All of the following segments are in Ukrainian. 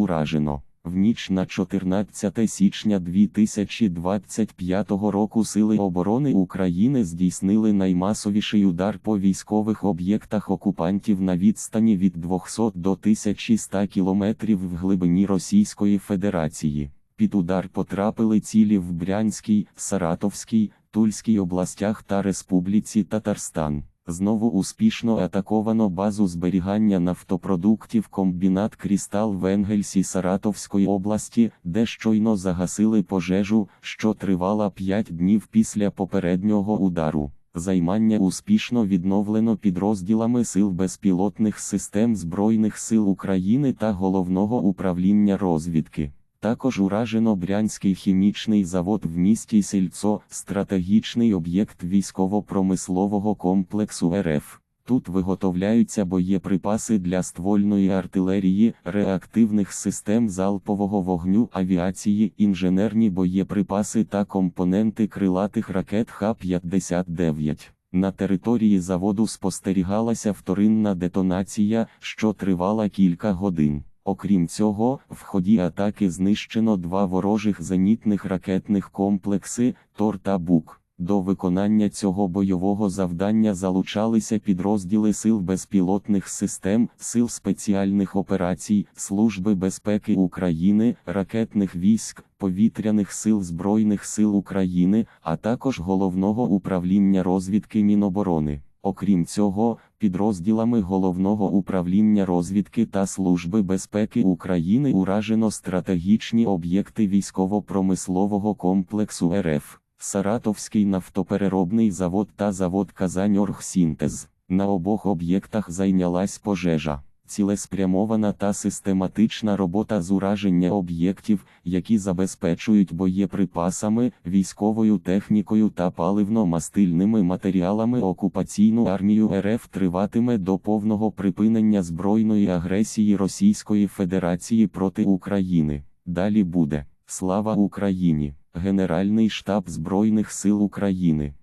уражено. В ніч на 14 січня 2025 року Сили оборони України здійснили наймасовіший удар по військових об'єктах окупантів на відстані від 200 до 1100 кілометрів в глибині Російської Федерації. Під удар потрапили цілі в Брянській, Саратовській, Тульській областях та Республіці Татарстан. Знову успішно атаковано базу зберігання нафтопродуктів комбінат Крістал в Енгельсі Саратовської області, де щойно загасили пожежу, що тривала 5 днів після попереднього удару. Займання успішно відновлено підрозділами Сил безпілотних систем Збройних сил України та Головного управління розвідки. Також уражено Брянський хімічний завод в місті Сільцо, стратегічний об'єкт військово-промислового комплексу РФ. Тут виготовляються боєприпаси для ствольної артилерії, реактивних систем залпового вогню, авіації, інженерні боєприпаси та компоненти крилатих ракет Х-59. На території заводу спостерігалася вторинна детонація, що тривала кілька годин. Окрім цього, в ході атаки знищено два ворожих зенітних ракетних комплекси Тор та Бук. До виконання цього бойового завдання залучалися підрозділи Сил безпілотних систем, Сил спеціальних операцій, Служби безпеки України, ракетних військ, повітряних сил Збройних сил України, а також Головного управління розвідки Міноборони. Окрім цього, підрозділами Головного управління розвідки та Служби безпеки України уражено стратегічні об'єкти військово-промислового комплексу РФ, Саратовський нафтопереробний завод та завод Казаньоргсінтез. На обох об'єктах зайнялась пожежа. Цілеспрямована та систематична робота з ураження об'єктів, які забезпечують боєприпасами, військовою технікою та паливно-мастильними матеріалами окупаційну армію РФ триватиме до повного припинення збройної агресії Російської Федерації проти України. Далі буде слава Україні, Генеральний штаб Збройних сил України.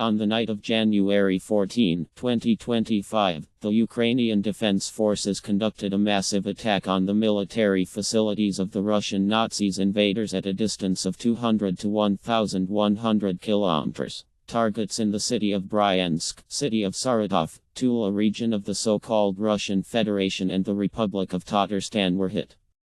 On the night of January 14, 2025, the Ukrainian Defense Forces conducted a massive attack on the military facilities of the Russian Nazis invaders at a distance of 200 to 1,100 kilometers. Targets in the city of Bryansk, city of Saratov, Tula region of the so-called Russian Federation and the Republic of Tatarstan were hit.